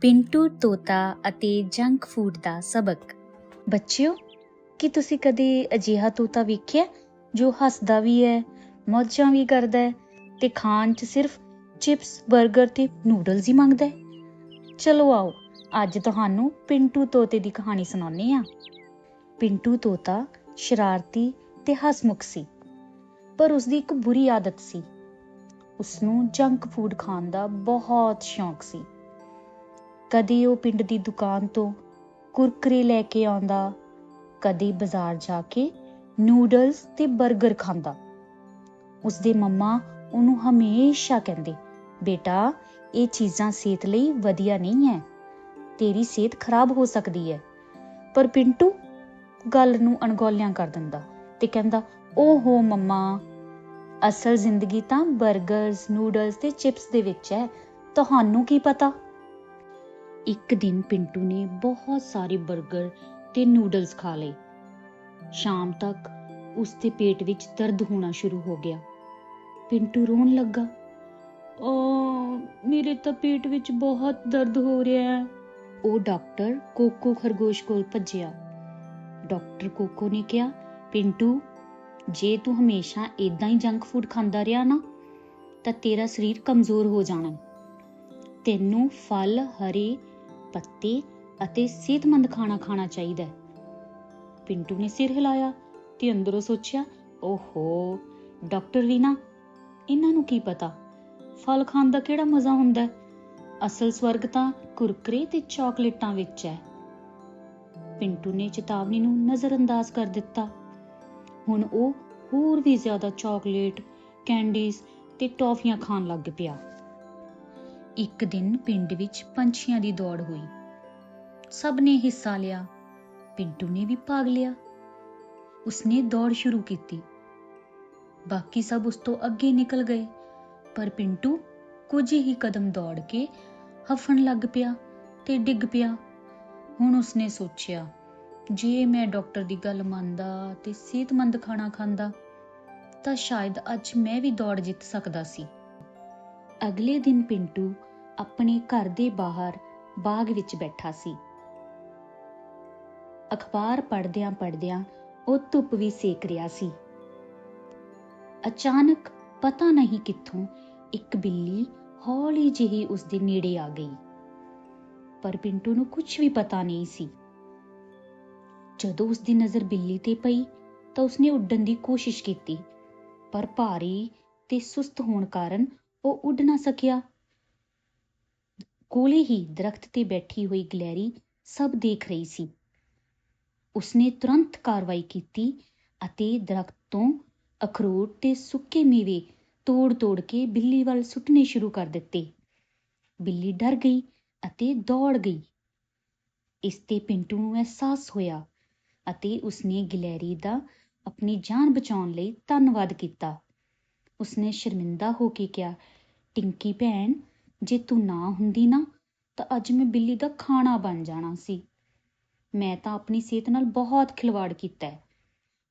ਪਿੰਟੂ, ਤੋਤਾ ਅਤੇ junk food ਦਾ ਸਬਕ। ਬੱਚਿਓ, ਕੀ ਤੁਸੀਂ ਕਦੇ ਅਜਿਹਾ ਤੋਤਾ ਵੇਖਿਆ ਜੋ ਹੱਸਦਾ ਵੀ ਹੈ, ਮੌਜਾਂ ਵੀ ਕਰਦਾ ਹੈ ਤੇ ਖਾਣ 'ਚ ਸਿਰਫ ਚਿਪਸ 버ਗਰ ਤੇ ਨੂਡਲਸ ਹੀ ਮੰਗਦਾ ਹੈ? ਚਲੋ ਆਓ, ਅੱਜ ਤੁਹਾਨੂੰ ਪਿੰਟੂ ਤੋਤੇ ਦੀ ਕਹਾਣੀ ਸੁਣਾਉਂਦੇ ਹਾਂ। ਪਿੰਟੂ ਤੋਤਾ ਸ਼ਰਾਰਤੀ ਤੇ ਹਸਮੁਖ ਸੀ, ਪਰ ਉਸ ਦੀ ਇੱਕ ਬੁਰੀ ਆਦਤ ਸੀ। ਉਸ ਨੂੰ ਜੰਕ ਫੂਡ ਖਾਣ ਦਾ ਬਹੁਤ ਸ਼ੌਂਕ ਸੀ। ਕਦੇ ਉਹ ਪਿੰਡ ਦੀ ਦੁਕਾਨ ਤੋਂ ਕੁਰਕਰੇ ਲੈ ਕੇ ਆਉਂਦਾ, ਕਦੇ ਬਾਜ਼ਾਰ ਜਾ ਕੇ ਨੂਡਲਸ ਤੇ 버ਗਰ ਖਾਂਦਾ। ਉਸਦੇ ਮੰਮਾ ਉਹਨੂੰ ਹਮੇਸ਼ਾ ਕਹਿੰਦੇ, ਬੇਟਾ, ਇਹ ਚੀਜ਼ਾਂ ਸਿਹਤ ਲਈ ਵਧੀਆ ਨਹੀਂ ਹੈ ਤੇਰੀ ਸਿਹਤ ਖਰਾਬ ਹੋ ਸਕਦੀ ਹੈ ਪਰ ਪਿੰਟੂ ਗੱਲ ਨੂੰ ਅਣਗੌਲਿਆਂ ਕਰ ਦਿੰਦਾ ਤੇ ਕਹਿੰਦਾ, ਓਹੋ ਮੰਮਾ, ਅਸਲ ਜ਼ਿੰਦਗੀ ਤਾਂ 버ਗਰਸ ਨੂਡਲਸ ਤੇ ਚਿਪਸ ਦੇ ਵਿੱਚ ਹੈ ਤੁਹਾਨੂੰ ਕੀ ਪਤਾ? ਇੱਕ ਦਿਨ ਪਿੰਟੂ ਨੇ ਬਹੁਤ ਸਾਰੇ 버ਗਰ ਤੇ ਨੂਡਲਸ ਖਾ ਲਏ। ਸ਼ਾਮ ਤੱਕ ਉਸ ਦੇ ਪੇਟ ਵਿੱਚ ਦਰਦ ਹੋਣਾ ਸ਼ੁਰੂ ਹੋ ਗਿਆ। ਪਿੰਟੂ ਰੋਣ ਲੱਗਾ ਓ ਮੇਰੇ ਤਾਂ ਪੇਟ ਵਿੱਚ ਬਹੁਤ ਦਰਦ ਹੋ ਰਿਹਾ ਹੈ। ਉਹ ਡਾਕਟਰ ਕੋਕੋ ਖਰਗੋਸ਼ ਕੋਲ ਭੱਜਿਆ। ਡਾਕਟਰ ਕੋਕੋ ਨੇ ਕਿਹਾ, ਪਿੰਟੂ, ਜੇ ਤੂੰ ਹਮੇਸ਼ਾ ਇਦਾਂ ਹੀ ਜੰਕ ਫੂਡ ਖਾਂਦਾ ਰਿਹਾ ਨਾ, ਤਾਂ ਤੇਰਾ ਸਰੀਰ ਕਮਜ਼ੋਰ ਹੋ ਜਾਣਾ। ਤੈਨੂੰ ਫਲ, ਹਰੇ ਪੱਤੇ ਅਤੇ ਸਿਹਤਮੰਦ ਖਾਣਾ ਖਾਣਾ ਚਾਹੀਦਾ ਹੈ। ਪਿੰਟੂ ਨੇ ਸਿਰ ਹਿਲਾਇਆ ਤੇ ਅੰਦਰੋਂ ਸੋਚਿਆ, ਓਹੋ, ਡਾਕਟਰ ਵੀ ਨਾ ਇਹਨਾਂ ਨੂੰ ਕੀ ਪਤਾ? ਫਲ ਖਾਣ ਦਾ ਕਿਹੜਾ ਮਜ਼ਾ ਹੁੰਦਾ ਹੈ? ਅਸਲ ਸਵਰਗ ਤਾਂ ਕੁਰਕਰੇ ਤੇ ਚਾਕਲੇਟਾਂ ਵਿੱਚ ਹੈ। ਪਿੰਟੂ ਨੇ ਚੇਤਾਵਨੀ ਨੂੰ ਨਜ਼ਰਅੰਦਾਜ਼ ਕਰ ਦਿੱਤਾ। ਹੁਣ ਉਹ ਹੋਰ ਵੀ ਜ਼ਿਆਦਾ ਚਾਕਲੇਟ, ਕੈਂਡੀਜ਼ ਤੇ ਟੌਫੀਆਂ ਖਾਣ ਲੱਗ ਪਿਆ। ਇੱਕ ਦਿਨ ਪਿੰਡ ਵਿੱਚ ਪੰਛੀਆਂ ਦੀ ਦੌੜ ਹੋਈ। ਸਭ ਨੇ ਹਿੱਸਾ ਲਿਆ, ਪਿੰਟੂ ਨੇ ਵੀ ਭਾਗ ਲਿਆ। ਉਸਨੇ ਦੌੜ ਸ਼ੁਰੂ ਕੀਤੀ। ਬਾਕੀ ਸਭ ਉਸ ਤੋਂ ਅੱਗੇ ਨਿਕਲ ਗਏ, ਪਰ ਪਿੰਟੂ ਕੁਝ ਹੀ ਕਦਮ ਦੌੜ ਕੇ ਹਫਣ ਲੱਗ ਪਿਆ ਤੇ ਡਿੱਗ ਪਿਆ। ਹੁਣ ਉਸਨੇ ਸੋਚਿਆ, ਜੇ ਮੈਂ ਡਾਕਟਰ ਦੀ ਗੱਲ ਮੰਨਦਾ ਤੇ ਸਿਹਤਮੰਦ ਖਾਣਾ ਖਾਂਦਾ, ਤਾਂ ਸ਼ਾਇਦ ਅੱਜ ਮੈਂ ਵੀ ਦੌੜ ਜਿੱਤ ਸਕਦਾ ਸੀ। ਅਗਲੇ ਦਿਨ ਪਿੰਟੂ ਆਪਣੇ ਘਰ ਦੇ ਬਾਹਰ ਬਾਗ ਵਿੱਚ ਬੈਠਾ ਸੀ। ਅਖਬਾਰ ਪੜ੍ਹਦਿਆਂ ਪੜ੍ਹਦਿਆਂ ਉਹ ਧੁੱਪ ਵੀ ਸੇਕ ਰਿਹਾ ਸੀ। ਅਚਾਨਕ ਪਤਾ ਨਹੀਂ ਕਿੱਥੋਂ ਇੱਕ ਬਿੱਲੀ ਹੌਲੀ ਜਿਹੀ ਉਸ ਦੇ ਨੇੜੇ ਆ ਗਈ। ਪਰ ਪਿੰਟੂ ਨੂੰ ਕੁਝ ਵੀ ਪਤਾ ਨਹੀਂ ਸੀ। ਜਦੋਂ ਉਸ ਦੀ ਨਜ਼ਰ ਬਿੱਲੀ ਤੇ ਪਈ ਤਾਂ ਉਸਨੇ ਉੱਡਣ ਦੀ ਕੋਸ਼ਿਸ਼ ਕੀਤੀ, ਪਰ ਭਾਰੀ ਤੇ ਸੁਸਤ ਹੋਣ ਕਾਰਨ ਉਹ ਉੱਡ ਨਾ ਸਕਿਆ। ਕੋਲੇ ਹੀ ਦਰਖਤ ਤੇ ਬੈਠੀ ਹੋਈ ਗਲੈਰੀ ਸਭ ਦੇਖ ਰਹੀ ਸੀ। ਉਸਨੇ ਤੁਰੰਤ ਕਾਰਵਾਈ ਕੀਤੀ ਅਤੇ ਦਰਖਤ ਤੋਂ ਅਖਰੋਟ ਤੇ ਸੁੱਕੇ ਮੇਵੇ ਤੋੜ-ਤੋੜ ਕੇ ਬਿੱਲੀ ਵੱਲ ਸੁੱਟਣੇ ਸ਼ੁਰੂ ਕਰ ਦਿੱਤੇ। ਬਿੱਲੀ ਡਰ ਗਈ ਅਤੇ ਦੌੜ ਗਈ। ਇਸ ਤੇ ਪਿੰਟੂ ਨੂੰ ਅਹਿਸਾਸ ਹੋਇਆ ਅਤੇ ਉਸਨੇ ਗਿਲੈਰੀ ਦਾ ਆਪਣੀ ਜਾਨ ਬਚਾਉਣ ਲਈ ਧੰਨਵਾਦ ਕੀਤਾ। ਉਸਨੇ ਸ਼ਰਮਿੰਦਾ ਹੋ ਕੇ ਕਿਹਾ, ਟਿੰਕੀ ਭੈਣ ਜੇ ਤੂੰ ਨਾ ਹੁੰਦੀ ਨਾ, ਤਾਂ ਅੱਜ ਮੈਂ ਬਿੱਲੀ ਦਾ ਖਾਣਾ ਬਣ ਜਾਣਾ ਸੀ। ਮੈਂ ਤਾਂ ਆਪਣੀ ਸਿਹਤ ਨਾਲ ਬਹੁਤ ਖਿਲਵਾੜ ਕੀਤਾ ਹੈ।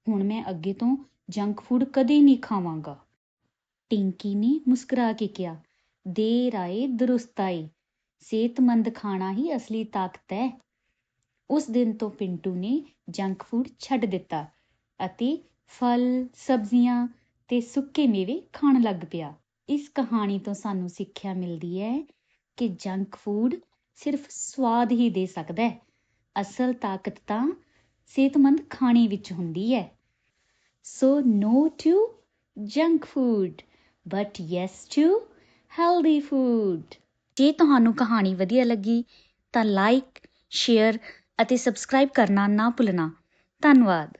ਹੁਣ ਮੈਂ ਅੱਗੇ ਤੋਂ ਜੰਕ ਫੂਡ ਕਦੇ ਨਹੀਂ ਖਾਵਾਂਗਾ। ਟਿੰਕੀ ਨੇ ਮੁਸਕਰਾ ਕੇ ਕਿਹਾ, ਦੇਰ ਆਏ, ਦਰੁਸਤ ਆਏ। ਸਿਹਤਮੰਦ ਖਾਣਾ ਹੀ ਅਸਲੀ ਤਾਕਤ ਹੈ। ਉਸ ਦਿਨ ਤੋਂ ਪਿੰਟੂ ਨੇ ਜੰਕ ਫੂਡ ਛੱਡ ਦਿੱਤਾ ਅਤੇ ਫਲ, ਸਬਜ਼ੀਆਂ ਤੇ ਸੁੱਕੇ ਮੇਵੇ ਖਾਣ ਲੱਗ ਪਿਆ। ਇਸ ਕਹਾਣੀ ਤੋਂ ਸਾਨੂੰ ਸਿੱਖਿਆ ਮਿਲਦੀ ਹੈ ਕਿ ਜੰਕ ਫੂਡ ਸਿਰਫ ਸਵਾਦ ਹੀ ਦੇ ਸਕਦਾ ਹੈ। ਅਸਲ ਤਾਕਤ ਤਾਂ ਸਿਹਤਮੰਦ ਖਾਣੇ ਵਿੱਚ ਹੁੰਦੀ ਹੈ। So no to junk food but yes to healthy food ਜੇ ਤੁਹਾਨੂੰ ਕਹਾਣੀ ਵਧੀਆ ਲੱਗੀ, ਤਾਂ ਲਾਈਕ ਸ਼ੇਅਰ ਅਤੇ ਸਬਸਕ੍ਰਾਈਬ ਕਰਨਾ ਨਾ ਭੁੱਲਣਾ। ਧੰਨਵਾਦ।